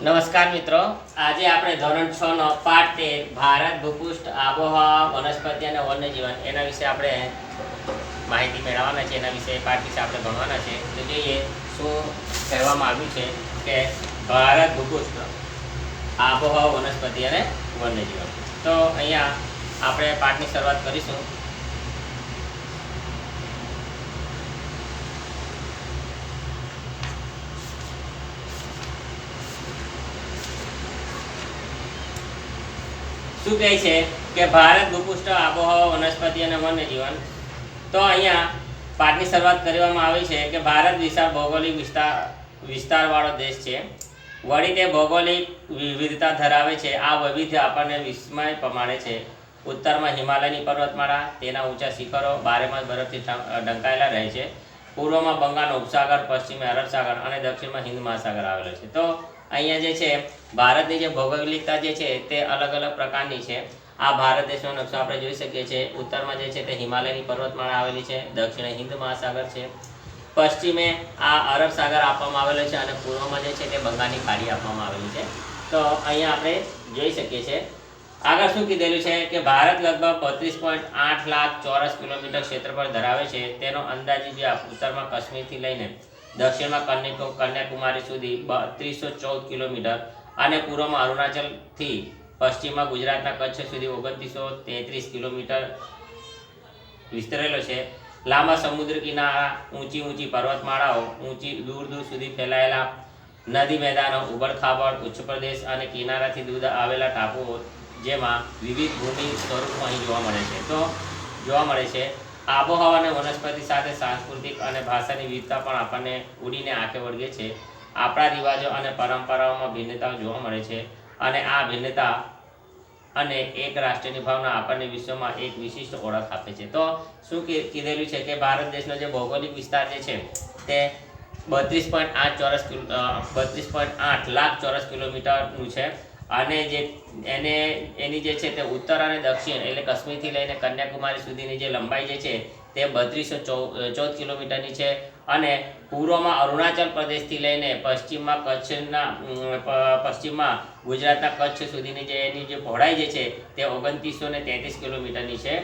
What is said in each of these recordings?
નમસ્કાર મિત્રો. આજે આપણે ધોરણ છ નો પાઠ તેર ભારત ભૂપૃષ્ઠ આબોહવા, વનસ્પતિ અને વન્યજીવન એના વિશે આપણે માહિતી મેળવવાના છે. એના વિશે પાઠ વિશે આપણે ભણવાના છે. તો જોઈએ શું કહેવામાં આવ્યું છે કે ભારત ભૂપૃષ્ઠ, આબોહવા, વનસ્પતિ અને વન્યજીવન. તો અહીંયા આપણે પાઠની શરૂઆત કરીશું. શું કહે છે કે ભારત ભૂપુષ્ઠ, આબોહવા, વનસ્પતિ અને વન્યજીવન? તો અહીંયા પાઠની શરૂઆત કરવામાં આવી છે કે ભારત વિશાળ ભૌગોલિક વિસ્તાર, વિસ્તારવાળો દેશ છે. વળી તે ભૌગોલિક વિવિધતા ધરાવે છે. આ વૈવિધ્ય આપણને વિસ્મય પ્રમાણે છે. ઉત્તરમાં હિમાલયની પર્વતમાળા, તેના ઊંચા શિખરો બારેમાં બરફથી ઢંકાયેલા રહે છે. પૂર્વમાં બંગાળનો ઉપસાગર, પશ્ચિમે અરબ સાગર અને દક્ષિણમાં હિન્દ મહાસાગર આવેલો છે. તો અહીંયા જે છે, ભારતની જે ભૌગોલિકતા જે છે, તે અલગ અલગ પ્રકારની છે. આ ભારત દેશનો નકશો આપણે જોઈ શકીએ છીએ. ઉત્તરમાં જે છે, તે હિમાલયની પર્વતમાળા આવેલી છે. દક્ષિણે હિન્દ મહાસાગર છે. પશ્ચિમે આ અરબ સાગર આપવામાં આવેલો છે અને પૂર્વમાં જે છે, તે બંગાળની ખાડી આપવામાં આવેલી છે. તો અહીંયા આપણે જોઈ શકીએ છીએ. આગળ શું કીધેલું છે કે ભારત લગભગ બત્રીસ પોઈન્ટ આઠ લાખ ચોરસ કિલોમીટર ક્ષેત્રફળ ધરાવે છે. તેનો અંદાજિત વ્યાપ ઉત્તરમાં કાશ્મીરથી લઈને દક્ષિણમાં કન્યા કન્યાકુમારી સુધી બત્રીસો ચૌદ કિલોમીટર અને પૂર્વમાં અરુણાચલથી પશ્ચિમમાં ગુજરાતના કચ્છ સુધી ઓગણત્રીસો તેત્રીસ કિલોમીટર વિસ્તરેલો છે. લાંબા સમુદ્ર કિનારા, ઊંચી ઊંચી પર્વતમાળાઓ, ઊંચી દૂર દૂર સુધી ફેલાયેલા નદી મેદાનો ઉબડખાબડ ઉચ્ચ પ્રદેશ અને કિનારાથી દૂર આવેલા ટાપુઓ, જેમાં વિવિધ ભૂમિ સ્વરૂપો અહીં જોવા મળે છે. તો જોવા મળે છે આબોહવા અને વનસ્પતિ સાથે સાંસ્કૃતિક અને ભાષાની વિવિધતા પણ આપણને ઉડીને આંખે વળગે છે. આપણા રિવાજો અને પરંપરાઓમાં ભિન્નતાઓ જોવા મળે છે અને આ ભિન્નતા અને એક રાષ્ટ્રની ભાવના આપણને વિશ્વમાં એક વિશિષ્ટ ઓળખ આપે છે. તો શું કીધેલું છે કે ભારત દેશનો જે ભૌગોલિક વિસ્તાર જે છે તે બત્રીસ પોઈન્ટ આઠ ચોરસ બત્રીસ પોઈન્ટ આઠ લાખ ચોરસ કિલોમીટરનું છે. અને જે એને, એની જે છે તે ઉત્તર અને દક્ષિણ એટલે કાશ્મીરથી લઈને કન્યાકુમારી સુધીની જે લંબાઈ જે છે તે બત્રીસો ચૌદ કિલોમીટરની છે. અને પૂર્વમાં અરુણાચલ પ્રદેશથી લઈને પશ્ચિમમાં કચ્છના પશ્ચિમમાં ગુજરાતના કચ્છ સુધીની જે એની જે પહોળાઈ જે છે તે ઓગણત્રીસો ને તેત્રીસ કિલોમીટરની છે.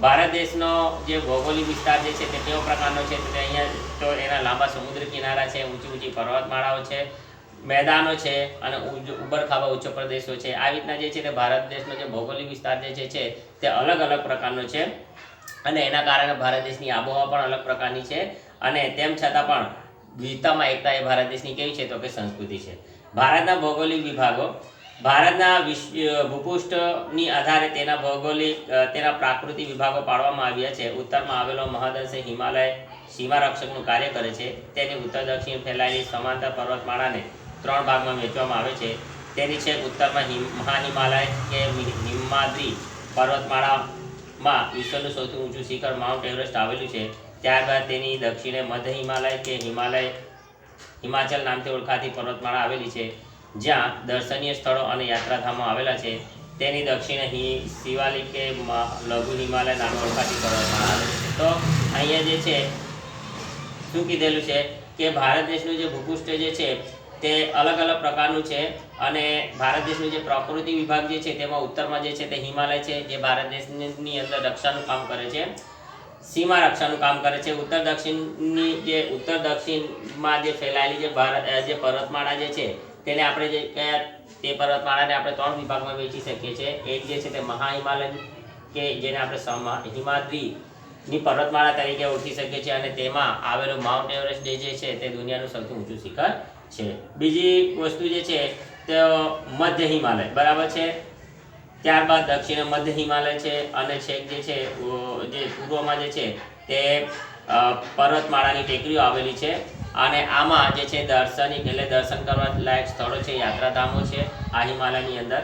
ભારત દેશનો જે ભૌગોલિક વિસ્તાર જે છે તે કેવો પ્રકારનો છે? તો અહીંયા તો એના લાંબા સમુદ્ર કિનારા છે ઊંચી ઊંચી પર્વતમાળાઓ છે. મેદાનો છે અને ઉબડખાબા ઉચ્ચ પ્રદેશો છે. આ રીતના જે છે તે ભારત દેશનો જે ભૌગોલિક વિસ્તાર જે છે તે અલગ અલગ પ્રકારનો છે. અને એના કારણે ભારત દેશની આબોહવા પણ અલગ પ્રકારની છે. અને તેમ છતાં પણ વિવિધતામાં એકતા એ ભારત દેશની કેવી છે તો કે સંસ્કૃતિ છે. ભારતના ભૌગોલિક વિભાગો. ભારતના વિશ્વ ભૂપૃષ્ઠની આધારે તેના ભૌગોલિક તેના પ્રાકૃતિક વિભાગો પાડવામાં આવ્યા છે. ઉત્તરમાં આવેલો મહાદેશ હિમાલય સીમા રક્ષકનું કાર્ય કરે છે. તેની ઉત્તર દક્ષિણ ફેલાયેલી સમાંતર પર્વતમાળાને ત્રણ ભાગમાં વહેંચવામાં આવે છે. તેની છે ઉત્તરમાં હિમ, મહાહિમાલય કે હિમાદ્રી પર્વતમાળામાં વિશ્વનું સૌથી ઊંચું શિખર માઉન્ટ એવરેસ્ટ આવેલું છે. ત્યારબાદ તેની દક્ષિણે મધ્ય હિમાલય કે હિમાલય, હિમાચલ નામથી ઓળખાતી પર્વતમાળા આવેલી છે, જ્યાં દર્શનીય સ્થળો અને યાત્રાધામો આવેલા છે. તેની દક્ષિણે હિ, શિવાલિક કે લઘુ હિમાલય નામે ઓળખાતી પર્વતમાળા આવેલી છે. તો અહીંયા જે છે, શું કીધેલું છે કે ભારત દેશનું જે ભૂપૃષ્ઠ જે છે તે અલગ અલગ પ્રકારનું છે અને ભારત દેશનું જે પ્રકૃતિ વિભાગ જે છે તેમાં ઉત્તરમાં જે છે તે હિમાલય છે, જે ભારત દેશની અંદર રક્ષાનું કામ કરે છે, સીમા રક્ષાનું કામ કરે છે. ઉત્તર દક્ષિણની જે ઉત્તર દક્ષિણમાં જે ફેલાયેલી જે ભારત જે પર્વતમાળા જે છે તેને આપણે જે કયા તે પર્વતમાળાને આપણે ત્રણ વિભાગમાં વેચી શકીએ છીએ. એક જે છે તે મહાહિમાલય કે જેને આપણે હિમાદ્રીની પર્વતમાળા તરીકે ઓળખી શકીએ છીએ અને તેમાં આવેલું માઉન્ટ એવરેસ્ટ જે છે તે દુનિયાનું સૌથી ઊંચું શિખર છે. બીજી વસ્તુ જે છે, તે મધ્ય હિમાલય. બરાબર છે? ત્યારબાદ દક્ષિણ મધ્ય હિમાલય છે અને છેક જે છે જે પૂર્વમાં જે છે, તે પર્વતમાળાની ટેકરીઓ આવેલી છે. અને આમાં જે છે દર્શનિક એટલે દર્શન કરવા લાયક સ્થળો છે, યાત્રાધામો છે, આ હિમાલયની અંદર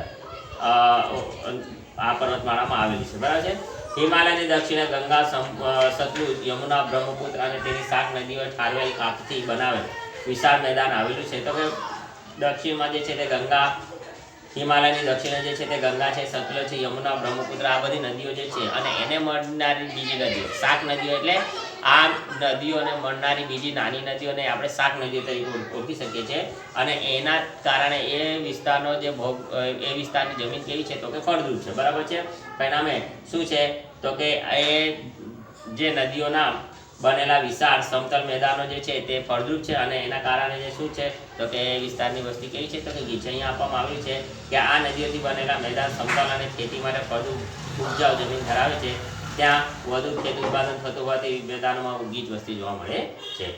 આ પર્વતમાળામાં આવેલી છે. બરાબર છે? હિમાલયની દક્ષિણે ગંગા સતલુજ, યમુના, બ્રહ્મપુત્ર અને તેની સાત નદીઓ ઠારવેલ કાપથી બનાવેલ. વિશાળ મેદાન આવેલું છે. તો કે દક્ષિણમાં જે છે તે ગંગા, હિમાલયની દક્ષિણે જે છે તે ગંગા છે સતલજ છે, યમુના, બ્રહ્મપુત્ર, આ બધી નદીઓ જે છે અને એને મળનારી બીજી નદીઓ સાત નદીઓ એટલે આ નદીઓને મળનારી બીજી નાની નદીઓને આપણે શાક નદીઓ તરીકે ઓળ- ઓળખી શકીએ છીએ. અને એના કારણે એ વિસ્તારનો જે ભોગ એ વિસ્તારની જમીન કેવી છે? તો કે ફળદ્રુપ છે. બરાબર છે? પરિણામે શું છે? તો કે એ જે નદીઓના બનેલા વિશાળ સમતલ મેદાનો જે છે તે ફળદ્રુપ છે અને એના કારણે જે શું છે? તો એ વિસ્તારની વસ્તી કેવી છે? તો કે ગીચ અહીંયા આપવામાં આવ્યું છે કે આ નદીઓથી બનેલા મેદાન સમતલ અને ખેતી માટે ફળદ્રુપ ઉપજાઉ જમીન ધરાવે છે. ત્યાં વધુ ખેત ઉત્પાદન થતું હોવાથી મેદાનોમાં ગીચ વસ્તી જોવા મળે છે.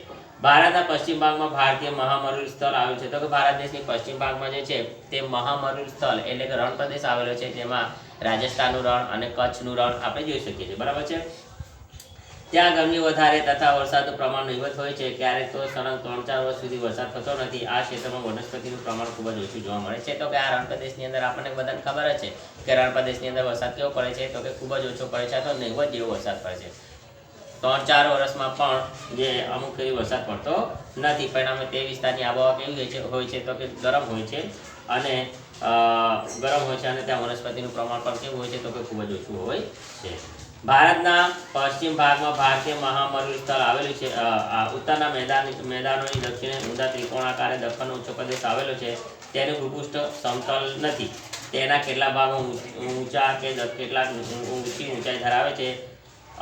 ભારતના પશ્ચિમ ભાગમાં ભારતીય મહામરુર સ્થળ આવેલું છે. તો કે ભારત દેશની પશ્ચિમ ભાગમાં જે છે તે મહામરુર સ્થળ એટલે કે રણ પ્રદેશ આવેલો છે. જેમાં રાજસ્થાનનું રણ અને કચ્છનું રણ આપણે જોઈ શકીએ છીએ. બરાબર છે? ત્યાં ગરમી વધારે તથા વરસાદનું પ્રમાણ નહીવત હોય છે. ક્યારેક તો સળંગ ત્રણ ચાર વર્ષ સુધી વરસાદ થતો નથી. આ ક્ષેત્રમાં વનસ્પતિનું પ્રમાણ ખૂબ જ ઓછું જોવા મળે છે. તો કે આ રણ પ્રદેશની અંદર આપણને બધાને ખબર જ છે કે રણ પ્રદેશની અંદર વરસાદ કેવો પડે છે. તો કે ખૂબ જ ઓછો પડે છે. અથવા નહીવત જેવો વરસાદ પડે છે. ત્રણ ચાર વર્ષમાં પણ જે અમુક એવી વરસાદ પડતો નથી. પરિણામે તે વિસ્તારની આબોહવા કેવી હોય છે? હોય છે. તો કે ગરમ હોય છે. અને ગરમ હોય છે અને ત્યાં વનસ્પતિનું પ્રમાણ પણ કેવું હોય છે? તો કે ખૂબ જ ઓછું હોય છે. ભારતના પશ્ચિમ ભાગમાં ભારતીય મહામરુ સ્થળ આવેલું છે. ઉત્તરના મેદાન, મેદાનોની દક્ષિણે ઊંડા ત્રિકોણાકારે દખણનો ઉચ્ચ પ્રદેશ આવેલો છે. તેનું ભૂપૃષ્ઠ સમતલ નથી. તેના કેટલા ભાગો ઊંચા કે કેટલાક ઊંચી ઊંચાઈ ધરાવે છે?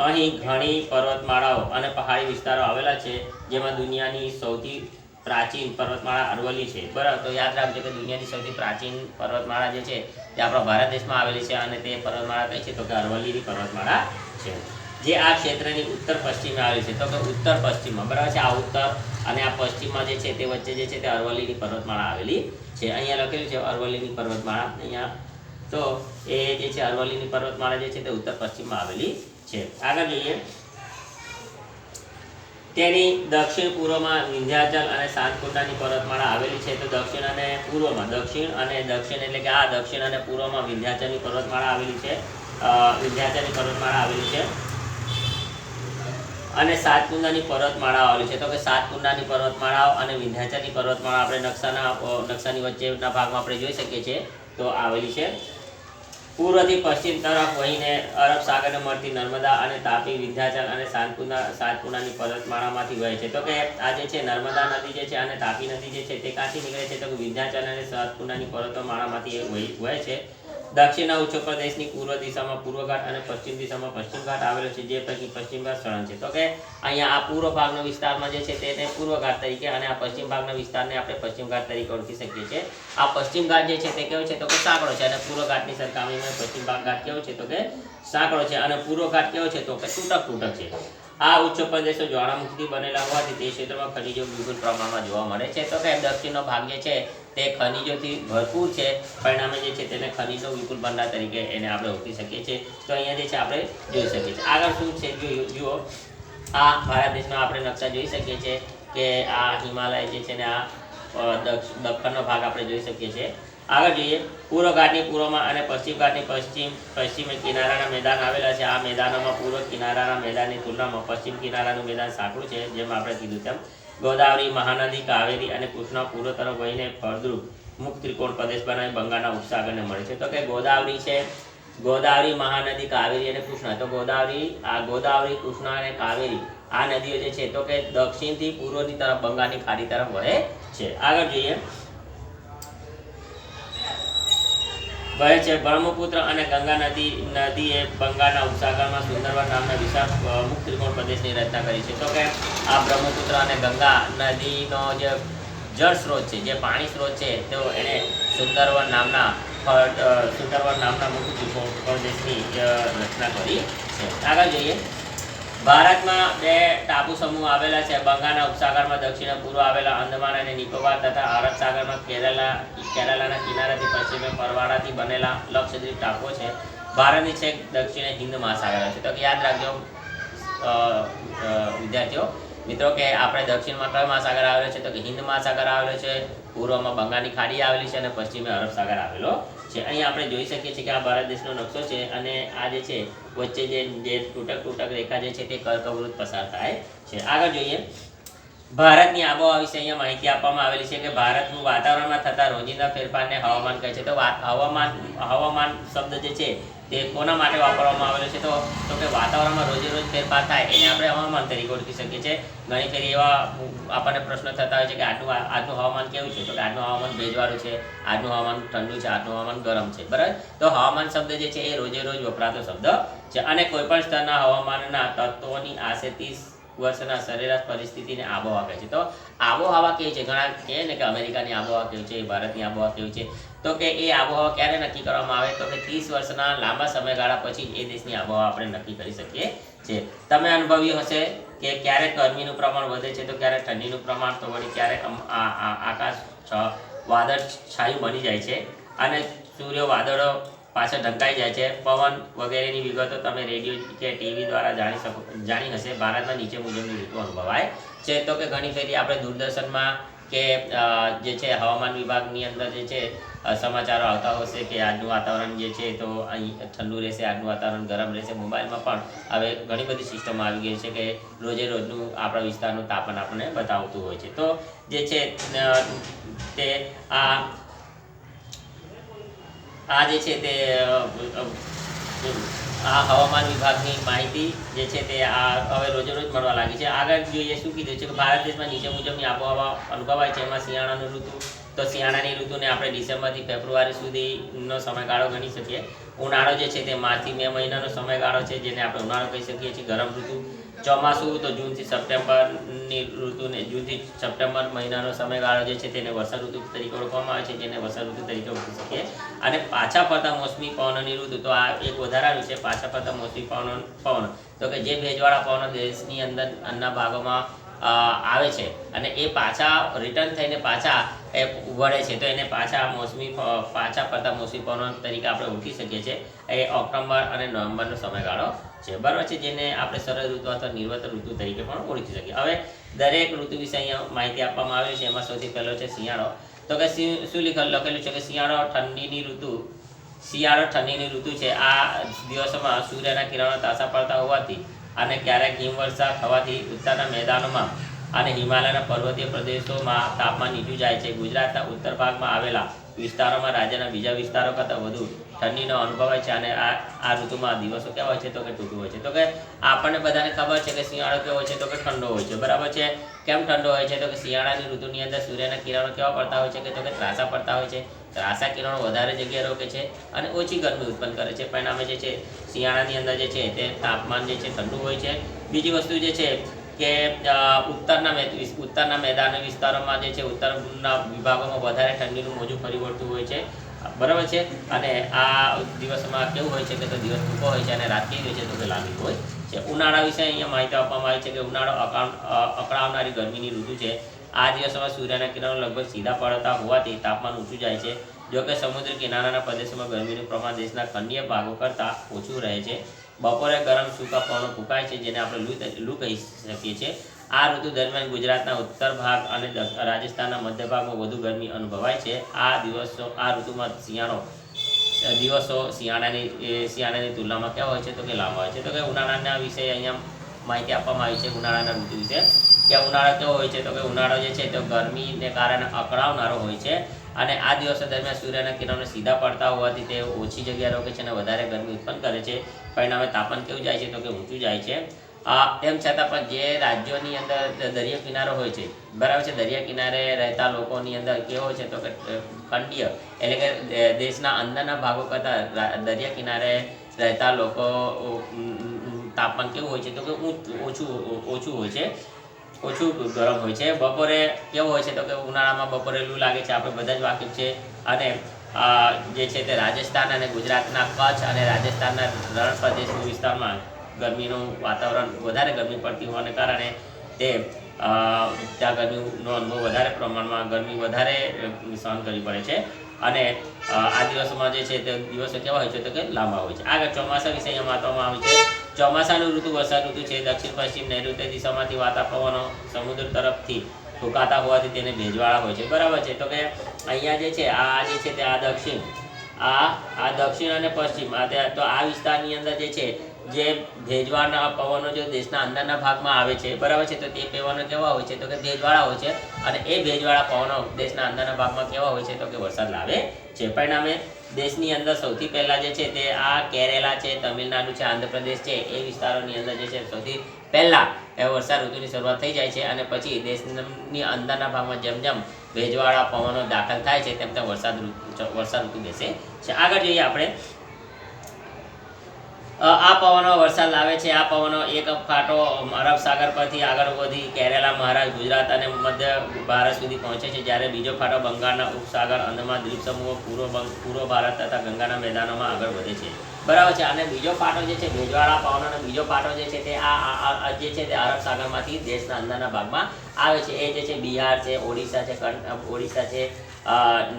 અહીં ઘણી પર્વતમાળાઓ અને પહાડી વિસ્તારો આવેલા છે, જેમાં દુનિયાની સૌથી પ્રાચીન પર્વતમાળા અરવલ્લી છે. બરાબર? તો યાદ રાખજો કે દુનિયાની સૌથી પ્રાચીન પર્વતમાળા જે છે તે આપણા ભારત દેશમાં આવેલી છે અને તે પર્વતમાળા કઈ છે? તો કે અરવલ્લીની પર્વતમાળા છે. જે આ ક્ષેત્રની ઉત્તર પશ્ચિમે આવેલી છે. તો કે ઉત્તર પશ્ચિમમાં, બરાબર છે? આ ઉત્તર અને આ પશ્ચિમમાં જે છે તે વચ્ચે જે છે તે અરવલ્લીની પર્વતમાળા આવેલી છે. અહીંયા લખેલું છે અરવલ્લીની પર્વતમાળા અહીંયા. તો એ જે છે અરવલ્લીની પર્વતમાળા જે છે તે ઉત્તર પશ્ચિમમાં આવેલી છે. આગળ જોઈએ. તેની દક્ષિણ પૂર્વમાં વિંધ્યાચલ અને સાતકોટાની પર્વતમાળા આવેલી છે. તો દક્ષિણ અને પૂર્વમાં, દક્ષિણ અને દક્ષિણ એટલે કે આ દક્ષિણ અને પૂર્વમાં વિંધ્યાચલની પર્વતમાળા આવેલી છે. વિંધ્યાચલની પર્વતમાળા આવેલી છે. અને સાતકુંડાની પર્વતમાળાઓ આવેલી છે. તો કે સાતકુંડાની પર્વતમાળાઓ અને વિંધ્યાચલની પર્વતમાળા આપણે નકશાના નકશાની વચ્ચેના ભાગમાં આપણે જોઈ શકીએ છીએ. તો આવેલી છે. પૂર્વથી પશ્ચિમ તરફ વહીને અરબ સાગરને મળતી નર્મદા અને તાપી, વિંધ્યાચલ અને સાતપુના સાતપુનાની પર્વતમાળામાંથી વહે છે. તો કે આ જે છે નર્મદા નદી જે છે અને તાપી નદી જે છે તે ક્યાંથી નીકળે છે? તો વિંધ્યાચલ અને સાતપુનાની પર્વતમાળામાંથી વહે છે. દક્ષિણના ઉચ્ચ પ્રદેશની પૂર્વ દિશામાં પૂર્વ ઘાટ અને પશ્ચિમ દિશામાં પશ્ચિમ ઘાટ આવેલો છે, જે પૈકી પશ્ચિમ ઘાટ સળંગ છે. તો કે અહીંયા આ પૂર્વ ભાગનો વિસ્તારમાં જે છે તેને પૂર્વ ઘાટ તરીકે અને આ પશ્ચિમ ભાગના વિસ્તારને આપણે પશ્ચિમ ઘાટ તરીકે ઓળખી શકીએ છીએ. આ પશ્ચિમ ઘાટ જે છે તે કેવો છે? તો કે સાંકડો છે અને પૂર્વ ઘાટની સરખામણીમાં પશ્ચિમ ભાગ ઘાટ કેવો છે? તો કે સાંકડો છે અને પૂર્વ ઘાટ કેવો છે? તો કે તૂટક તૂટક છે. આ ઉચ્ચ પ્રદેશો જ્વાળામુખીથી બનેલા હોવાથી તે ક્ષેત્રમાં ખનિજો વિપુલ પ્રમાણમાં જોવા મળે છે. તો કે દક્ષિણનો ભાગ જે છે તે ખનિજોથી ભરપૂર છે. પરિણામે જે છે તેને ખનિજો વિપુલ ભંડાર તરીકે એને આપણે ઓળખી શકીએ છીએ. તો અહીંયા જે છે આપણે જોઈ શકીએ છીએ. આગળ શું છે? જુઓ. આ ભારત દેશમાં આપણે નકશા જોઈ શકીએ છીએ કે આ હિમાલય જે છે ને આ દક્ષિણનો ભાગ આપણે જોઈ શકીએ છીએ. આગળ જોઈએ. પૂર્વ ઘાટની પૂર્વમાં અને પશ્ચિમ ઘાટની પશ્ચિમ, પશ્ચિમે કિનારાના મેદાન આવેલા છે. આ મેદાનોમાં પૂર્વ કિનારાના મેદાનની તુલનામાં પશ્ચિમ કિનારાનું મેદાન સાંકડું છે, જેમ આપણે કીધું તેમ. ગોદાવરી મહાનદી, કાવેરી અને કૃષ્ણ પૂર્વ તરફ વહીને ફળદ્રુપ મુક્ત ત્રિકોણ પ્રદેશ બનાવી બંગાળના ઉપસાગરને મળે છે. તો કે ગોદાવરી છે, ગોદાવરી, મહાનદી, કાવેરી અને કૃષ્ણ તો ગોદાવરી, આ ગોદાવરી કૃષ્ણ અને કાવેરી આ નદીઓ જે છે, તો કે દક્ષિણથી પૂર્વની તરફ બંગાળની ખાડી તરફ વહે છે. આગળ જોઈએ. વહે છે. બ્રહ્મપુત્ર અને ગંગા નદી નદી એ બંગાળના ઉપસાગરમાં સુંદરવન નામના વિશાળ મુખ ત્રિકોણ પ્રદેશની રચના કરી છે. તો કે આ બ્રહ્મપુત્ર અને ગંગા નદીનો જે જળ સ્ત્રોત છે, જે પાણી સ્ત્રોત છે તો એણે સુંદરવન નામના સુંદરવન નામના મુખ ત્રિકોણ પ્રદેશની રચના કરી છે. આગળ જોઈએ. ભારતમાં બે ટાપુ સમૂહ આવેલા છે. બંગાળના ઉપસાગરમાં દક્ષિણ પૂર્વ આવેલા અંદમાન અને નિકોબાર તથા અરબ સાગરમાં કેરલા કેરલાના કિનારાથી પશ્ચિમે પરવાળાથી બનેલા લક્ષદ્વીપ ટાપુઓ છે. ભારતની છેક દક્ષિણે હિન્દ મહાસાગર છે. તો યાદ રાખજો વિદ્યાર્થીઓ, મિત્રો કે આપણે દક્ષિણમાં કયો મહાસાગર આવેલો છે? તો કે હિન્દ મહાસાગર આવેલો છે, પૂર્વમાં બંગાળની ખાડી આવેલી છે અને પશ્ચિમે અરબ સાગર આવેલો છે અહીં આપણે જોઈ શકીએ છીએ કે આ ભારત દેશનો નકશો છે અને આ જે છે, વચ્ચે જે જે તૂટક તૂટક રેખા જે છે તે કર્કવૃત પસાર થાય છે. આગળ જોઈએ. ભારતની આબોહવા વિશે અહીંયા માહિતી આપવામાં આવેલી છે કે ભારતનું વાતાવરણમાં થતા રોજિંદા ફેરફારને હવામાન કહે છે. તો હવામાન હવામાન શબ્દ જે છે તે કોના માટે વાપરવામાં આવેલો છે? તો તો કે વાતાવરણમાં રોજે રોજ ફેરફાર થાય એને આપણે હવામાન તરીકે ઓળખી શકીએ છીએ. ઘણી ફેરી એવા આપણને પ્રશ્ન થતા હોય છે કે આજનું આજનું હવામાન કેવું છે? તો કે આજનું હવામાન ભેજવાળું છે આજનું હવામાન ઠંડુ છે આજનું હવામાન ગરમ છે. બરાબર? તો હવામાન શબ્દ જે છે એ રોજે રોજ વપરાતો શબ્દ છે. અને કોઈપણ સ્તરના હવામાનના તત્વોની આશરે વર્ષના સરેરાશ પરિસ્થિતિને આબોહવા કહે છે. તો આબોહવા કેવી છે? ઘણા કહે ને કે અમેરિકાની આબોહવા કેવી છે? ભારતની આબોહવા કેવી છે? તો કે એ આબોહવા ક્યારે નક્કી કરવામાં આવે? તો કે ત્રીસ વર્ષના લાંબા સમયગાળા પછી એ દેશની આબોહવા આપણે નક્કી કરી શકીએ છીએ તમે અનુભવ્યું હશે કે ક્યારેક ગરમીનું પ્રમાણ વધે છે, તો ક્યારેક ઠંડીનું પ્રમાણ, તો વળી ક્યારેક આકાશ વાદળ છાયું બની જાય છે. અને સૂર્ય વાદળો પાછળ ઢંકાઈ જાય છે. પવન વગેરેની વિગતો તમે રેડિયો કે ટીવી દ્વારા જાણી શકો, જાણી હશે. ભારતમાં નીચે મુજબની ઋતુ અનુભવાય છે. તો કે ઘણી ફેરી આપણે દૂરદર્શનમાં કે જે છે હવામાન વિભાગની અંદર જે છે સમાચારો આવતા હશે કે આજનું વાતાવરણ જે છે તો અહીં ઠંડુ રહેશે, આજનું વાતાવરણ ગરમ રહેશે. મોબાઈલમાં પણ હવે ઘણી બધી સિસ્ટમ આવી ગઈ છે કે રોજે રોજનું આપણા વિસ્તારનું તાપમાન આપણને બતાવતું હોય છે. તો જે છે તે આ આ જે છે તે આ હવામાન વિભાગની માહિતી જે છે તે આ હવે રોજે રોજ મળવા લાગી છે. આગળ જોઈએ શું કીધું છે કે ભારત દેશમાં નીચે મુજબની આબોહવા અનુભવાય છે. એમાં શિયાળાનું ઋતુ, તો શિયાળાની ઋતુને આપણે ડિસેમ્બરથી ફેબ્રુઆરી સુધીનો સમયગાળો ગણી શકીએ. ઉનાળો જે છે તે માર્ચથી મે મહિનાનો સમયગાળો છે, જેને આપણે ઉનાળો કહી શકીએ છીએ, ગરમ ઋતુ. ચોમાસું તો જૂનથી સપ્ટેમ્બરની ઋતુને, જૂનથી સપ્ટેમ્બર મહિનાનો સમયગાળો જે છે તેને વર્ષા ઋતુ તરીકે ઓળખવામાં આવે છે, જેને વર્ષા ઋતુ તરીકે ઓળખી શકીએ. અને પાછા ફરતા મોસમી પવનોની ઋતુ, તો આ એક વધારાનું છે, પાછા ફરતા મોસમી પવનો, પવન. તો કે જે ભેજવાળા પવનો દેશની અંદર અન્ય ભાગોમાં આવે છે. અને એ પાછા રિટર્ન થઈને પાછા વળે છે, તો એને પાછા મોસમી પાછા ફરતા મોસમી પવન તરીકે આપણે ઓળખી શકીએ છીએ. એ ઓક્ટોબર અને નવેમ્બરનો સમયગાળો છે. બરાબર છે, જેને આપણે શરદ ઋતુ અથવા નિર્વત ઋતુ તરીકે પણ ઓળખી શકીએ. હવે દરેક ઋતુ વિશે અહીંયા માહિતી આપવામાં આવી છે. એમાં સૌથી પહેલો છે શિયાળો. તો કે શું લીખ- લખેલું છે કે શિયાળો ઠંડીની ઋતુ, શિયાળો ઠંડીની ઋતુ છે. આ દિવસોમાં સૂર્યના કિરણો તાસા પડતા હોવાથી અને ક્યારેક હિમવર્ષા થવાથી ઉત્તરના મેદાનોમાં અને હિમાલયના પર્વતીય પ્રદેશોમાં તાપમાન નીચું જાય છે. ગુજરાતના ઉત્તર ભાગમાં આવેલા વિસ્તારોમાં રાજ્યના બીજા વિસ્તારો કરતાં વધુ ઠંડીનો અનુભવાય છે અને આ આ ઋતુમાં દિવસો કેવા હોય છે તો કે ટૂંકું હોય છે. તો કે આપણને બધાને ખબર છે કે શિયાળો કેવો હોય છે તો કે ઠંડો હોય છે. બરાબર છે? કેમ ઠંડો હોય છે? તો કે શિયાળાની ઋતુની અંદર સૂર્યના કિરણો કેવા પડતા હોય છે કે તો કે ત્રાસા પડતા હોય છે. ત્રાસા કિરણો વધારે જગ્યાએ રોકે છે અને ઓછી ગરમી ઉત્પન્ન કરે છે. પરિણામે જે છે, શિયાળાની અંદર જે છે તે તાપમાન જે છે ઠંડુ હોય છે. બીજી વસ્તુ જે છે કે ઉત્તરના ઉત્તરના મેદાની વિસ્તારોમાં જે છે, ઉત્તરના વિભાગોમાં વધારે ઠંડીનું મોજું ફરી વળતું હોય છે. બરાબર છે? અને આ દિવસમાં કેવું હોય છે કે, તો દિવસ ટૂંકો હોય છે અને રાત કેવી હોય છે, તો કે લાંબી હોય છે. ઉનાળા વિશે અહીંયા માહિતી આપવામાં આવી છે કે, ઉનાળો અકળાવનારી ગરમીની ઋતુ છે. આ દિવસોમાં સૂર્યના કિરણો લગભગ સીધા પડતા હોવાથી તાપમાન ઊંચું જાય છે. જોકે સમુદ્ર કિનારાના પ્રદેશોમાં ગરમીનું પ્રમાણ દેશના ખંડીય ભાગો કરતાં ઓછું રહે છે. બપોરે ગરમ સૂકા પવનો ફૂંકાય છે, જેને આપણે લૂ લૂ કહી શકીએ છીએ. આ ઋતુ દરમિયાન ગુજરાતના ઉત્તર ભાગ અને રાજસ્થાનના મધ્ય ભાગમાં વધુ ગરમી અનુભવાય છે. આ દિવસો, આ ઋતુમાં શિયાળો દિવસો શિયાળાની શિયાળાની તુલનામાં કેવા હોય છે તો કે લાંબા હોય છે? તો કે ઉનાળાના વિશે અહીંયા માહિતી આપવામાં આવી છે, ઉનાળાના ઋતુ વિશે. કે ઉનાળો કેવો હોય છે? તો કે ઉનાળો જે છે તો ગરમીને કારણે અકળાવનારો હોય છે. અને આ દિવસો દરમિયાન સૂર્યના કિરણો સીધા પડતા હોવાથી તે ઓછી જગ્યા રોકે છે અને વધારે ગરમી ઉત્પન્ન કરે છે. પરિણામે તાપમાન કેવું જાય છે તો કે ઊંચું જાય છે. તેમ છતાં પણ જે રાજ્યોની અંદર દરિયા કિનારો હોય છે, બરાબર છે, દરિયા કિનારે રહેતા લોકોની અંદર કેવો છે તો કે ખંડીય એટલે કે દેશના અંદરના ભાગો કરતાં દરિયા કિનારે રહેતા લોકો તાપમાન કેવું હોય છે તો કે ઓછું ઓછું હોય છે. ઓછું ગરમ હોય છે. બપોરે કેવું હોય છે? તો કે ઉનાળામાં બપોરે લૂ લાગે છે, આપણે બધા જ વાકેફ છે. અને જે છે તે રાજસ્થાન અને ગુજરાતના કચ્છ અને રાજસ્થાનના રણ પ્રદેશ વિસ્તારમાં ગરમીનું વાતાવરણ વધારે ગરમી પડતી હોવાને કારણે તે ત્યાં ગરમીનો અનુભવ વધારે પ્રમાણમાં ગરમી વધારે સહન કરવી પડે છે. અને આ દિવસોમાં જે છે તે દિવસો કેવા હોય છે તો કે લાંબા હોય છે. આગળ ચોમાસા વિશે અહીંયા વાંચવામાં આવે છે. ચોમાસાનું ઋતુ, વરસાદ ઋતુ છે, દક્ષિણ, પશ્ચિમ નૈઋત્ય દિશામાંથી વાતા પવનો સમુદ્ર તરફથી ફૂંકાતા હોવાથી તેને ભેજવાળા હોય છે. બરાબર છે? તો કે અહીંયા જે છે, આ જે છે તે આ દક્ષિણ, આ આ દક્ષિણ અને પશ્ચિમ, આ તે- આ વિસ્તારની અંદર જે છે, જે ભેજવાળા પવનો જો દેશના અંદરના ભાગમાં આવે છે, બરાબર છે? તો તે પવનો કેવા હોય છે? તો કે ભેજવાળા હોય છે અને એ ભેજવાળા પવનો દેશના અંદરના ભાગમાં કેવા હોય છે? તો કે વરસાદ લાવે છે. પરિણામે દેશની અંદર સૌથી પહેલાં જે છે તે આ કેરેલા છે, તમિલનાડુ છે, આંધ્રપ્રદેશ છે, એ વિસ્તારોની અંદર જે છે સૌથી પહેલાં એ વર્ષા ઋતુની શરૂઆત થઈ જાય છે અને પછી દેશની અંદરના ભાગમાં જેમ જેમ ભેજવાળા પવનો દાખલ થાય છે, તેમ તેમ વરસાદ વર્ષા ઋતુ બેસે છે. આગળ જોઈએ આપણે. આ પવનો વરસાદ લાવે છે. આ પવનો એક ફાટો અરબ સાગર પરથી આગળ વધી કેરેલા, મહારાષ્ટ્ર, ગુજરાત અને મધ્ય ભારત સુધી પહોંચે છે. જ્યારે બીજો ફાટો બંગાળના ઉપસાગર, અંદમાન દ્વીપ સમૂહ, પૂર્વ પૂર્વ ભારત તથા ગંગાના મેદાનોમાં આગળ વધે છે. બરાબર છે. અને બીજો પાટો જે છે ભેજવાળા પવનોનો બીજો પાટો જે છે તે આ જે છે તે અરબ સાગરમાંથી દેશના અંદરના ભાગમાં આવે છે. એ જે છે બિહાર છે, ઓડિશા છે ઓડિશા છે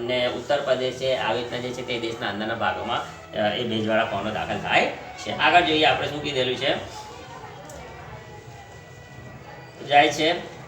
ને ઉત્તર પ્રદેશ છે, આવી રીતના જે છે તે દેશના અંદરના ભાગોમાં એ ભેજવાળા પવનો દાખલ થાય છે. આગળ જોઈએ આપણે શું કીધેલું છે. જાય છે.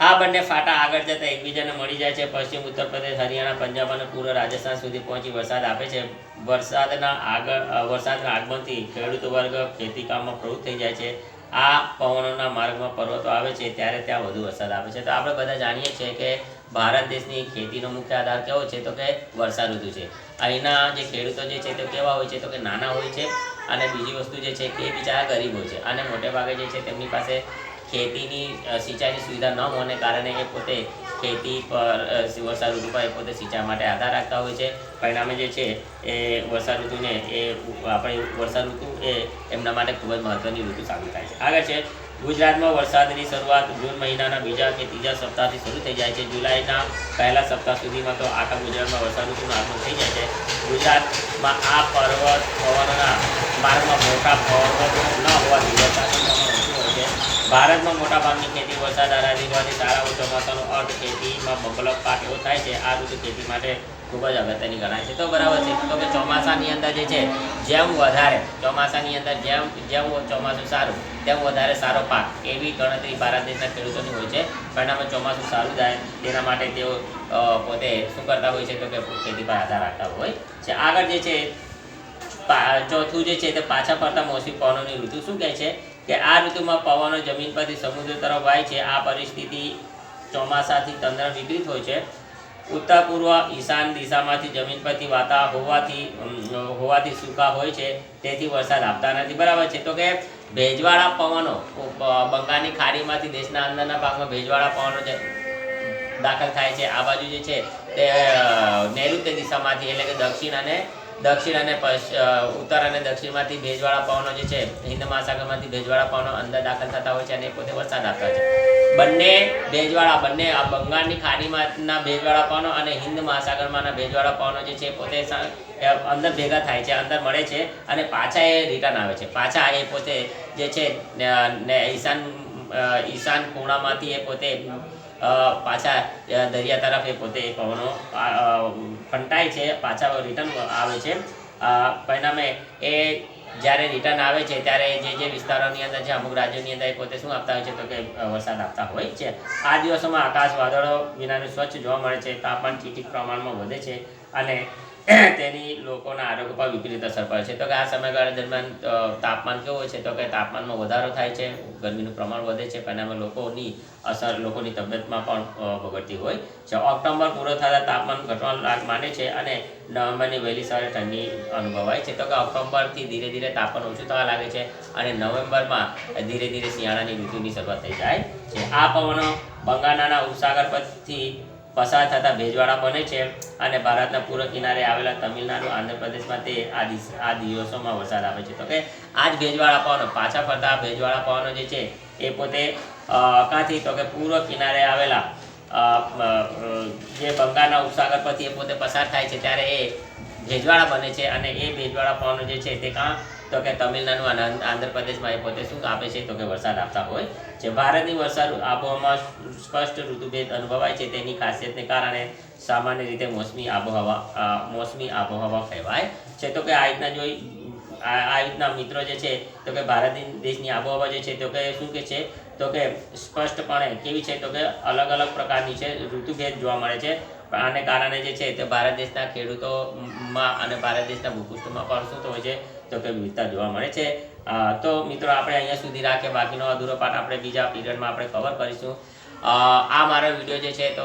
આ બંને ફાટા આગળ જતા એકબીજાને મળી જાય છે. પશ્ચિમ, ઉત્તર પ્રદેશ, હરિયાણા, પંજાબ અને પૂર્વ રાજસ્થાન સુધી પહોંચી વરસાદ આપે છે. વરસાદના આગળ વરસાદના આગમનથી ખેડૂત વર્ગ ખેતી કામમાં પ્રવૃત્ત થઈ જાય છે. આ પવનોના માર્ગમાં પર્વતો આવે છે. ત્યારે ત્યાં વધુ વરસાદ આવે છે. તો આપણે બધા જાણીએ છીએ કે ભારત દેશની ખેતીનો મુખ્ય આધાર કેવો છે? તો કે વર્ષા ઋતુ છે. અહીંના જે ખેડૂતો જે છે તે કેવા હોય છે તો કે નાના હોય છે અને બીજી વસ્તુ જે છે કે એ બિચારા ગરીબ હોય છે અને મોટે ભાગે જે છે તેમની પાસે ખેતીની સિંચાઈની સુવિધા ન હોવાને કારણે એ પોતે ખેતી પર વર્ષા ઋતુ પર એ પોતે સિંચાઈ માટે આધાર રાખતા હોય છે. પરિણામે જે છે એ વર્ષા ઋતુને એ, આપણે વર્ષા ઋતુ એ એમના માટે ખૂબ જ મહત્ત્વની ઋતુ સાબિત થાય છે. આગળ છે ગુજરાતમાં વરસાદની શરૂઆત જૂન મહિનાના બીજા કે ત્રીજા સપ્તાહથી શરૂ થઈ જાય છે. જુલાઈના પહેલા સપ્તાહ સુધીમાં તો આખા ગુજરાતમાં વરસાદનું આગમન થઈ જાય છે. ગુજરાતમાં આ પર્વત પવનના માર્ગમાં મોટા પર્વતો ન હોવાથી વરસાદનું પ્રમાણ ઓછું હોય છે ભારતમાં મોટાભાગની ખેતી વરસાદ આધારિત હોવાથી સારા ચોમાસાનો અર્થ ખેતીમાં બબલક પાક એવો થાય છે, આ ઋતુ ખેતી માટે ખૂબ જ અગત્યની ગણાય છે. તો બરાબર છે. તો કે ચોમાસાની અંદર જે છે જેમ વધારે, ચોમાસાની અંદર જેમ જેમ ચોમાસું સારું, તેમ વધારે સારો પાક, એવી ગણતરી ભારત દેશના ખેડૂતોની હોય છે. પરિણામે ચોમાસું સારું થાય તેના માટે તેઓ પોતે શું કરતા હોય છે તો કે ખેતી પર આધાર રાખતા હોય છે. આગળ જે છે ચોથું જે છે તે પાછા ફરતા મોસમી પવનોની ઋતુ શું કહે છે? કે આ ઋતુમાં પવનો જમીન પરથી સમુદ્ર તરફ વાય છે, આ પરિસ્થિતિ ચોમાસાથી તંત્ર વિપરીત હોય છે. ઉત્તર, પૂર્વ, ઈશાન દિશામાંથી જમીન પરથી વાતા હોવાથી હોવાથી સૂકા હોય છે, તેથી વરસાદ આપતા નથી. બરાબર છે? તો કે ભેજવાળા પવનો બંગાળની ખાડીમાંથી દેશના અંદરના ભાગમાં ભેજવાળા પવનો જે દાખલ થાય છે, આ બાજુ જે છે તે નૈઋત્ય દિશામાંથી એટલે કે દક્ષિણ અને દક્ષિણ અને ઉત્તર અને દક્ષિણમાંથી ભેજવાળા પવનો જે છે, હિન્દ મહાસાગરમાંથી ભેજવાળા પવનો અંદર દાખલ થતા હોય છે અને પોતે વરસાદ આપતા છે. બંને ભેજવાળા, બંને આ બંગાળની ખાડીમાંના ભેજવાળા પવનો અને હિન્દ મહાસાગરમાંના ભેજવાળા પવનો જે છે, પોતે અંદર ભેગા થાય છે, અંદર મળે છે અને પાછા એ રિટર્ન આવે છે. પાછા એ પોતે જે છે ઈશાન ઈશાન ખૂણામાંથી એ પોતે પાછા દરિયા તરફ એ પોતે પવનો ફંટાય છે, પાછા રિટર્ન આવે છે. પરિણામે એ જ્યારે રિટર્ન આવે છે, ત્યારે જે જે વિસ્તારોની અંદર છે અમુક રાજ્યોની અંદર એ પોતે શું આપતા હોય છે, તો કે વરસાદ આપતા હોય છે. આ દિવસોમાં આકાશ વાદળો વિનાનું સ્વચ્છ જોવા મળે છે, તાપમાન ઠીક ઠીક પ્રમાણમાં વધે છે અને તેની લોકોના આરોગ્ય પર વિપરીત અસર પડે છે. તો કે આ સમયગાળા દરમિયાન તાપમાન કેવું હોય છે? તો કે તાપમાનમાં વધારો થાય છે, ગરમીનું પ્રમાણ વધે છે, પરિણામે લોકોની અસર, લોકોની તબિયતમાં પણ બગડતી હોય છે. ઓક્ટોબર પૂરો થતાં તાપમાન ઘટવા લાગ માને છે અને નવેમ્બરની વહેલી સવારે ઠંડી અનુભવાય છે. તો કે ઓક્ટોબરથી ધીરે ધીરે તાપમાન ઓછું થવા લાગે છે અને નવેમ્બરમાં ધીરે ધીરે શિયાળાની ઋતુની શરૂઆત થઈ જાય છે. આ પવનો બંગાળના ઉપસાગર પરથી પસાર થતા ભેજવાળા બને છે અને ભારતના પૂર્વ કિનારે આવેલા તમિલનાડુ, આંધ્રપ્રદેશમાં તે આ દિવસ આ દિવસોમાં વરસાદ આવે છે. તો કે આ જ ભેજવાળા પવનો, પાછા ફરતા આ ભેજવાળા પવનો જે છે, એ પોતે કાંથી? તો કે પૂર્વ કિનારે આવેલા જે બંગાળના ઉપસાગર પરથી એ પોતે પસાર થાય છે, ત્યારે એ ભેજવાળા બને છે અને એ ભેજવાળા પવનો જે છે તે કાં તો કે તમિલનાડુ અને આંધ્ર- આંધ્રપ્રદેશમાં એ પોતે શું આપે છે? તો કે વરસાદ આપતા હોય. છે ભારતની વરસાદ આબોહવામાં સ્પષ્ટ ઋતુભેદ અનુભવાય છે તેની ખાસિયતને કારણે સામાન્ય રીતે મોસમી આબોહવા મોસમી આબોહવા કહેવાય છે. તો કે આ રીતના જોઈ આ રીતના મિત્રો જે છે, તો કે ભારત દેશની આબોહવા જે છે, તો કે શું કે છે? તો કે સ્પષ્ટપણે કેવી છે? તો કે અલગ અલગ પ્રકારની છે, ઋતુભેદ જોવા મળે છે. આને કારણે જે છે, તે ભારત દેશના ખેડૂતોમાં અને ભારત દેશના ભૂપૃષ્ઠમાં પણ શું હોય છે? તો કે વિવિધતા જોવા મળે છે. તો મિત્રો આપણે અહીંયા સુધી રાખીએ. બાકીનો અધૂરો પાઠ આપણે બીજા પીરિયડમાં આપણે કવર કરીશું. આ મારો વીડિયો જે છે તો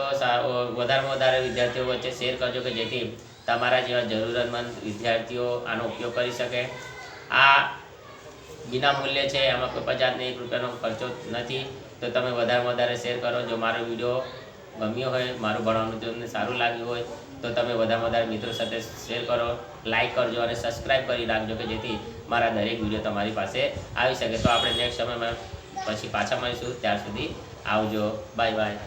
વધારેમાં વધારે વિદ્યાર્થીઓ વચ્ચે શેર કરજો કે જેથી તમારા જેવા જરૂરતમંદ વિદ્યાર્થીઓ આનો ઉપયોગ કરી શકે. આ વિના મૂલ્ય છે. એમાં કોઈ પચાસ એક રૂપિયાનો ખર્ચો નથી. તો તમે વધારે વધારે શેર કરો. જો મારો વીડિયો ગમ્યો હોય, મારું ભણવાનું તમને સારું લાગ્યું હોય તો તમે વધારે વધારે મિત્રો સાથે શેર કરો લાઈક કરજો અને સબસ્ક્રાઈબ કરી રાખજો કે જેથી મારા દરેક વીડિયો તમારી પાસે આવી શકે. તો આપણે નેક્સ્ટ સમયમાં પછી પાછા મળીશું. ત્યાર સુધી આવજો. Bye bye